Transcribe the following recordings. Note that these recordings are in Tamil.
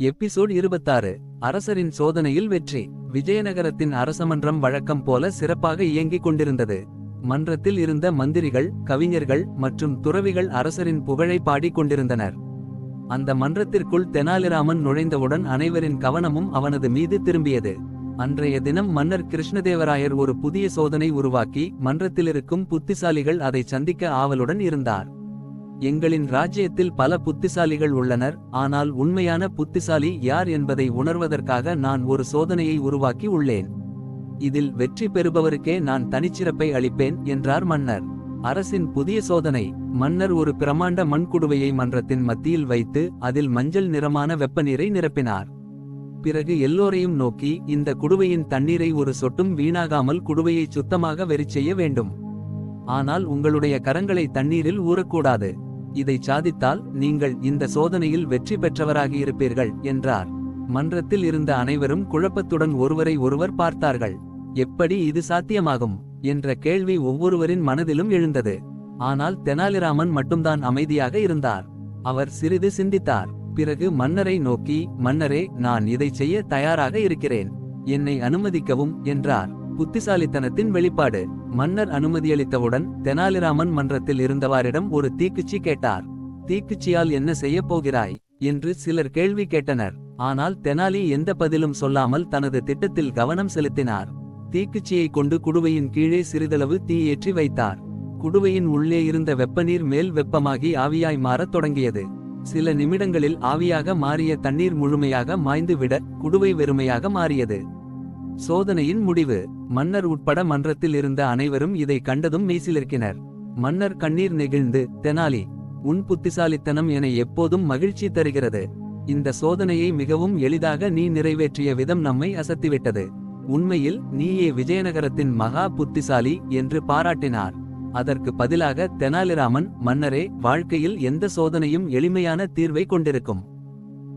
எபிசோட் இருபத்தாறு. அரசரின் சோதனையில் வெற்றி. விஜயநகரத்தின் அரசமன்றம் வழக்கம் போல சிறப்பாக இயங்கிக் கொண்டிருந்தது. மன்றத்தில் இருந்த மந்திரிகள் கவிஞர்கள் மற்றும் துறவிகள் அரசரின் புகழை பாடிக் கொண்டிருந்தனர். அந்த மன்றத்திற்குள் தெனாலிராமன் நுழைந்தவுடன் அனைவரின் கவனமும் அவனது மீது திரும்பியது. அன்றைய தினம் மன்னர் கிருஷ்ணதேவராயர் ஒரு புதிய சோதனை உருவாக்கி மன்றத்திலிருக்கும் புத்திசாலிகள் அதை சந்திக்க ஆவலுடன் இருந்தார். எங்களின் ராஜ்யத்தில் பல புத்திசாலிகள் உள்ளனர் ஆனால் உண்மையான புத்திசாலி யார் என்பதை உணர்வதற்காக நான் ஒரு சோதனையை உருவாக்கி உள்ளேன். இதில் வெற்றி பெறுபவருக்கே நான் தனிச்சிறப்பை அளிப்பேன் என்றார் மன்னர். அரசின் புதிய சோதனை மன்னர் ஒரு பிரமாண்ட மண்குடுவையை மன்றத்தின் மத்தியில் வைத்து அதில் மஞ்சள் நிறமான வெப்பநீரை நிரப்பினார். பிறகு எல்லோரையும் நோக்கி இந்த குடுவையின் தண்ணீரை ஒரு சொட்டும் வீணாகாமல் குடுவையை சுத்தமாக வெறிச் செய்ய வேண்டும். ஆனால் உங்களுடைய கரங்களை தண்ணீரில் ஊறக்கூடாது. இதை சாதித்தால் நீங்கள் இந்த சோதனையில் வெற்றி பெற்றவராகியிருப்பீர்கள் என்றார். மன்றத்தில் இருந்த அனைவரும் குழப்பத்துடன் ஒருவரை ஒருவர் பார்த்தார்கள். எப்படி இது சாத்தியமாகும்? என்ற கேள்வி ஒவ்வொருவரின் மனதிலும் எழுந்தது. ஆனால் தெனாலிராமன் மட்டும்தான் அமைதியாக இருந்தார். அவர் சிறிது சிந்தித்தார். பிறகு மன்னரை நோக்கி மன்னரே நான் இதை செய்ய தயாராக இருக்கிறேன். என்னை அனுமதிக்கவும் என்றார். புத்திசாலித்தனத்தின் வெளிப்பாடு. மன்னர் அனுமதியளித்தவுடன் தெனாலிராமன் மன்றத்தில் இருந்தவாரிடம் ஒரு தீக்குச்சி கேட்டார். தீக்குச்சியால் என்ன செய்யப் போகிறாய்? என்று சிலர் கேள்வி கேட்டனர். ஆனால் தெனாலி எந்த பதிலும் சொல்லாமல் தனது திட்டத்தில் கவனம் செலுத்தினார். தீக்குச்சியை கொண்டு குடுவையின் கீழே சிறிதளவு தீயேற்றி வைத்தார். குடுவையின் உள்ளே இருந்த வெப்பநீர் மேல் வெப்பமாகி ஆவியாய் மாறத் தொடங்கியது. சில நிமிடங்களில் ஆவியாக மாறிய தண்ணீர் முழுமையாக மாய்ந்துவிட குடுவை வெறுமையாக மாறியது. சோதனையின் முடிவு. மன்னர் உட்பட மன்றத்தில் இருந்த அனைவரும் இதை கண்டதும் மெய்சிலிருக்கினர் மன்னர் கண்ணீர் நெகிழ்ந்து தெனாலி உன் புத்திசாலித்தனம் என எப்போதும் மகிழ்ச்சி தருகிறது. இந்த சோதனையை மிகவும் எளிதாக நீ நிறைவேற்றிய விதம் நம்மை அசத்திவிட்டது. உண்மையில் நீயே விஜயநகரத்தின் மகா புத்திசாலி என்று பாராட்டினார். அதற்கு பதிலாக தெனாலிராமன் மன்னரே வாழ்க்கையில் எந்த சோதனையும் எளிமையான தீர்வை கொண்டிருக்கும்.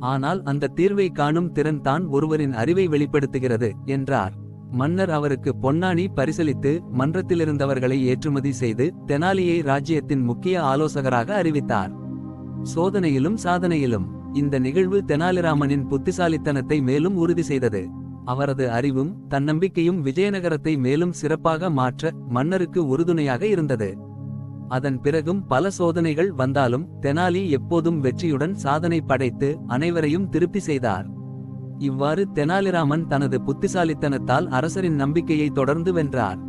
ஆனால் அந்த தீர்வை காணும் திறன் தான் ஒருவரின் அறிவை வெளிப்படுத்துகிறது என்றார். மன்னர் அவருக்கு பொன்னாணி பரிசளித்து மன்றத்திலிருந்தவர்களை ஏற்றுமதி செய்து தெனாலியை ராஜ்யத்தின் முக்கிய ஆலோசகராக அறிவித்தார். சோதனையிலும் சாதனையிலும் இந்த நிகழ்வு தெனாலிராமனின் புத்திசாலித்தனத்தை மேலும் உறுதி செய்தது. அவரது அறிவும் தன்னம்பிக்கையும் விஜயநகரத்தை மேலும் சிறப்பாக மாற்ற மன்னருக்கு உறுதுணையாக இருந்தது. அதன் பிறகும் பல சோதனைகள் வந்தாலும் தெனாலி எப்போதும் வெற்றியுடன் சாதனை படைத்து அனைவரையும் திருப்தி செய்தார். இவ்வாறு தெனாலிராமன் தனது புத்திசாலித்தனத்தால் அரசரின் நம்பிக்கையை தொடர்ந்து வென்றார்.